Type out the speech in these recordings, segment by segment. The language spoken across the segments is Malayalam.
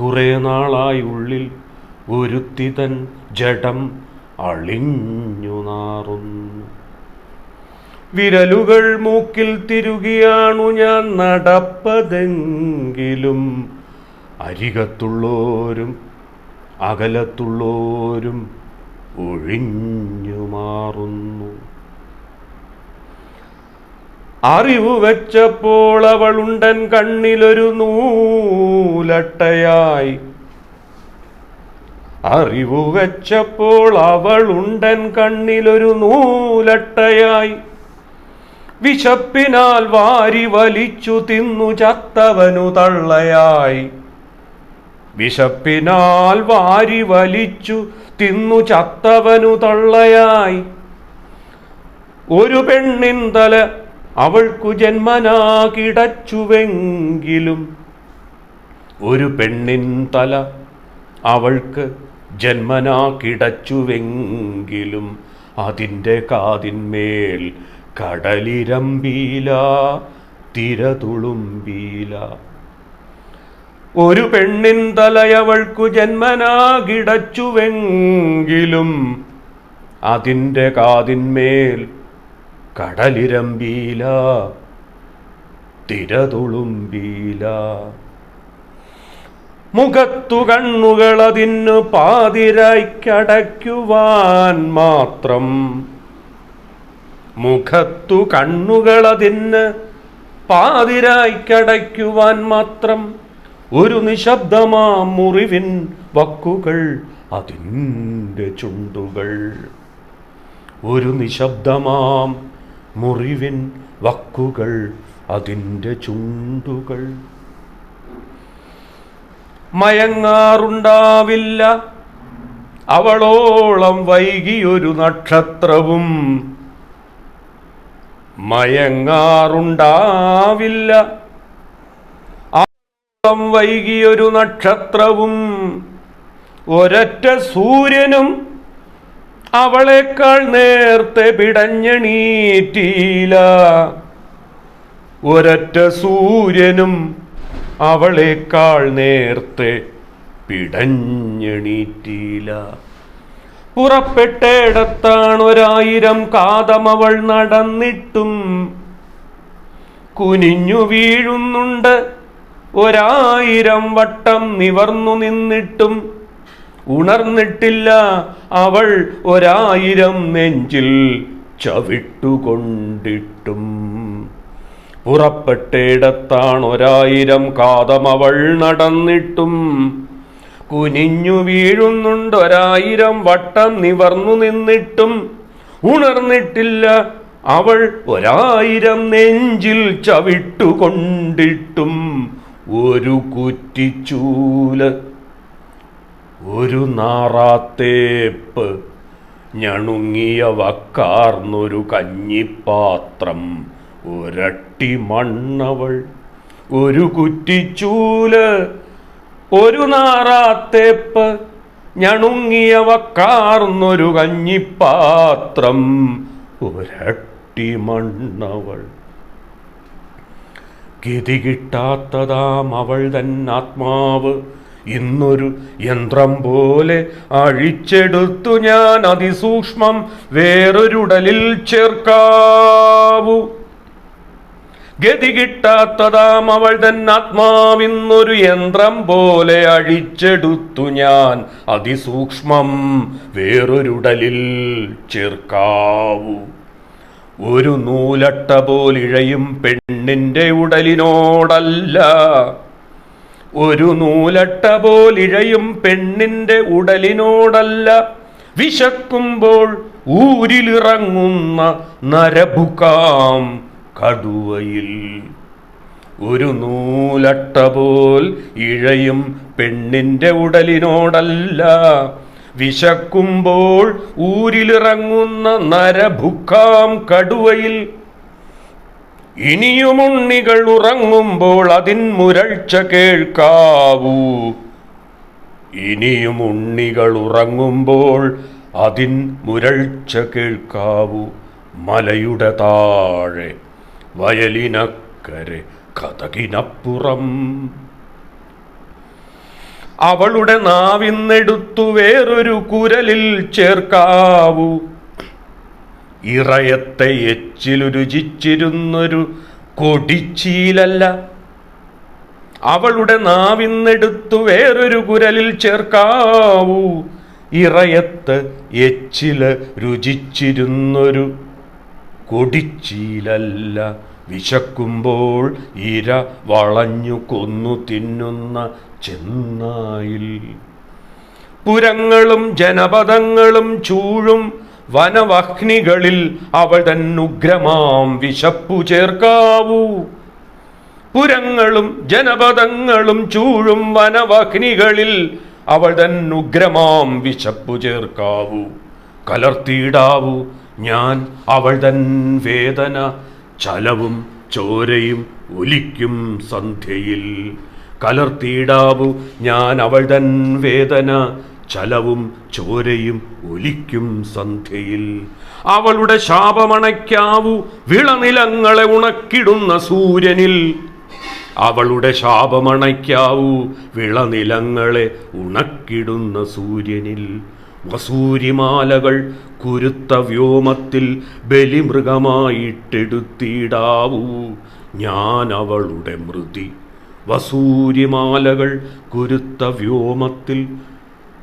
കുറെ നാളായി ഉള്ളിൽ ഒരുത്തിതൻ ജഡം അളിഞ്ഞു നാറുന്നു. വിരലുകൾ മൂക്കിൽ തിരുകിയാണു ഞാൻ നടപ്പതെങ്കിലും അരികത്തുള്ളോരും അകലത്തുള്ളോരും ഒഴിഞ്ഞു മാറുന്നു. അറിവു വെച്ചപ്പോൾ അവളുണ്ടൻ കണ്ണിലൊരു നൂലട്ടയായി. അറിവു വെച്ചപ്പോൾ അവളുണ്ടൻ കണ്ണിലൊരു നൂലട്ടയായി. വിശപ്പിനാൽ വാരി വലിച്ചു തിന്നു ചത്തവനു തള്ളയായി. വിശപ്പിനാൽ വാരി വലിച്ചു തിന്നു ചത്തവനു തള്ളയായി. ഒരു പെണ്ണിൻ തല അവൾക്കു ജന്മനാ കിടച്ചുവെങ്കിലും ഒരു പെണ്ണിൻ തല അവൾക്ക് ജന്മനാ കിടച്ചുവെങ്കിലും അതിന്റെ കാതിന്മേൽ കടലിരമ്പീല തിരതുളുമ്പീല. ഒരു പെണ്ണിൻ തലയവൾക്കു ജന്മനാ കിടച്ചുവെങ്കിലും അതിന്റെ കാതിന്മേൽ കടലിരമ്പീല തിരതുളുമ്പീല. മുഖത്തു കണ്ണുകൾ അതിനു പാതിരായ്ക്കടയ്ക്കുവാൻ മാത്രം മുഖത്തു കണ്ണുകൾ അതിന് പാതിരായ്ക്കടയ്ക്കുവാൻ മാത്രം ഒരു നിശബ്ദമാ മുറിവിൻ വക്കുകൾ അതിന്റെ ചുണ്ടുകൾ. ഒരു നിശബ്ദമാം മുറിവിൻ വക്കുകൾ അതിന്റെ ചുണ്ടുകൾ. മയങ്ങാറുണ്ടാവില്ല അവളോളം വൈകിയൊരു നക്ഷത്രവും. മയങ്ങാറുണ്ടാവില്ല അവളോളം വൈകിയൊരു നക്ഷത്രവും. ഒരൊറ്റ സൂര്യനും അവളെക്കാൾ നേർത്തെ പിടഞ്ഞണീറ്റീല ഒരൊറ്റ സൂര്യനും അവളെക്കാൾ നേർത്തെ പിടഞ്ഞണീറ്റീല പുറപ്പെട്ടയിടത്താണ് ഒരായിരം കാതമവൾ നടന്നിട്ടും. കുനിഞ്ഞു വീഴുന്നുണ്ട്. ഒരായിരം വട്ടം നിവർന്നു നിന്നിട്ടും. ഉണർന്നിട്ടില്ല അവൾ ഒരായിരം നെഞ്ചിൽ ചവിട്ടുകൊണ്ടിട്ടും. പുറപ്പെട്ടയിടത്താണ് ഒരായിരം കാതം അവൾ നടന്നിട്ടും. കുനിഞ്ഞു വീഴുന്നുണ്ട് ഒരായിരം വട്ടം നിവർന്നു നിന്നിട്ടും. ഉണർന്നിട്ടില്ല അവൾ ഒരായിരം നെഞ്ചിൽ ചവിട്ടുകൊണ്ടിട്ടും. ഒരു കുറ്റിച്ചൂൽ ഒരു നാറാത്തേപ്പ് ഞണുങ്ങിയ വക്കാർന്നൊരു കഞ്ഞിപ്പാത്രം ഒരട്ടി മണ്ണവൾ ഒരു കുറ്റിച്ചൂൽ ഒരു നാറാത്തേപ്പ് ഞണുങ്ങിയ വക്കാർന്നൊരു കഞ്ഞിപ്പാത്രം ഒരട്ടി മണ്ണവൾ. ഗതി കിട്ടാത്തതാം അവൾ തന്നാത്മാവ്. ഇന്നൊരു യന്ത്രം പോലെ അഴിച്ചെടുത്തു ഞാൻ അതിസൂക്ഷ്മം വേറൊരുടലിൽ ചേർക്കാവൂ. ഗതി കിട്ടാത്തതാം അവൾ തൻ ആത്മാവിന്നൊരു യന്ത്രം പോലെ അഴിച്ചെടുത്തു ഞാൻ അതിസൂക്ഷ്മം വേറൊരുടലിൽ ചേർക്കാവൂ. ഒരു നൂലട്ട പോലിഴയും പെണ്ണിന്റെ ഉടലിനോടല്ല. ഒരു നൂലട്ട പോലിഴയും പെണ്ണിന്റെ ഉടലിനോടല്ല. വിശക്കുമ്പോൾ ഊരിലിറങ്ങുന്ന നരഭുക്കാം കടുവയിൽ. ഒരു നൂലട്ട പോൽ ഇഴയും പെണ്ണിന്റെ ഉടലിനോടല്ല. വിശക്കുമ്പോൾ ഊരിലിറങ്ങുന്ന നരഭുക്കാം കടുവയിൽ. ഇനിയും ഉണ്ണികൾ ഉറങ്ങുമ്പോൾ അതിൻ മുരൾച്ച കേൾക്കാവൂ. ഇനിയും ഉണ്ണികൾ ഉറങ്ങുമ്പോൾ അതിൻ മുരൾച്ച കേൾക്കാവൂ. മലയുടെ താഴെ വയലിനക്കരെ കഥകിനപ്പുറം. അവളുടെ നാവിന്നെടുത്തു വേറൊരു കുരലിൽ ചേർക്കാവൂ. ഇറയത്തെ എച്ചിലു രുചിച്ചിരുന്നൊരു കൊടിച്ചീലല്ല. അവളുടെ നാവിന്നെടുത്തു വേറൊരു കുരലിൽ ചേർക്കാവൂ. ഇറയത്ത് എച്ചിൽ രുചിച്ചിരുന്നൊരു കൊടിച്ചീലല്ല. വിശക്കുമ്പോൾ ഇര വളഞ്ഞു കൊന്നു തിന്നുന്ന ചെന്നായിൽ. പുരങ്ങളും ജനപദങ്ങളും ചൂഴും വനവഹ്നികളിൽ അവൾ തൻ ഉഗ്രമാം വിശപ്പു ചേർക്കാവൂ. പുരങ്ങളും ജനപദങ്ങളും ചൂഴും വനവഹ്നികളിൽ അവൾ തൻ ഉഗ്രമാം വിശപ്പു ചേർക്കാവൂ. കലർത്തിയിടാവൂ. ഞാൻ അവൾ തൻ വേദന ചലവും ചോരയും ഒലിക്കും സന്ധ്യയിൽ. കലർത്തിയിടാവൂ. ഞാൻ അവൾ തൻ വേദന ചലവും ചോരയും ഒലിക്കും സന്ധ്യയിൽ. അവളുടെ ശാപമണയ്ക്കാവൂ വിളനിലങ്ങളെ ഉണക്കിടുന്ന സൂര്യനിൽ. അവളുടെ ശാപമണയ്ക്കാവൂ വിളനിലങ്ങളെ ഉണക്കിടുന്ന സൂര്യനിൽ. വസൂരിമാലകൾ കുരുത്ത വ്യോമത്തിൽ ബലിമൃഗമായിട്ടെടുത്തിടാവൂ. ഞാൻ അവളുടെ മൃതി. വസൂരിമാലകൾ കുരുത്ത വ്യോമത്തിൽ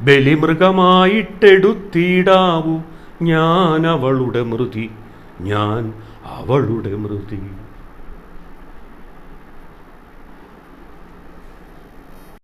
ബലിമൃഗമായിട്ടെടുത്തിടാവൂ. ഞാൻ അവളുടെ മൃതി. ഞാൻ അവളുടെ മൃതി.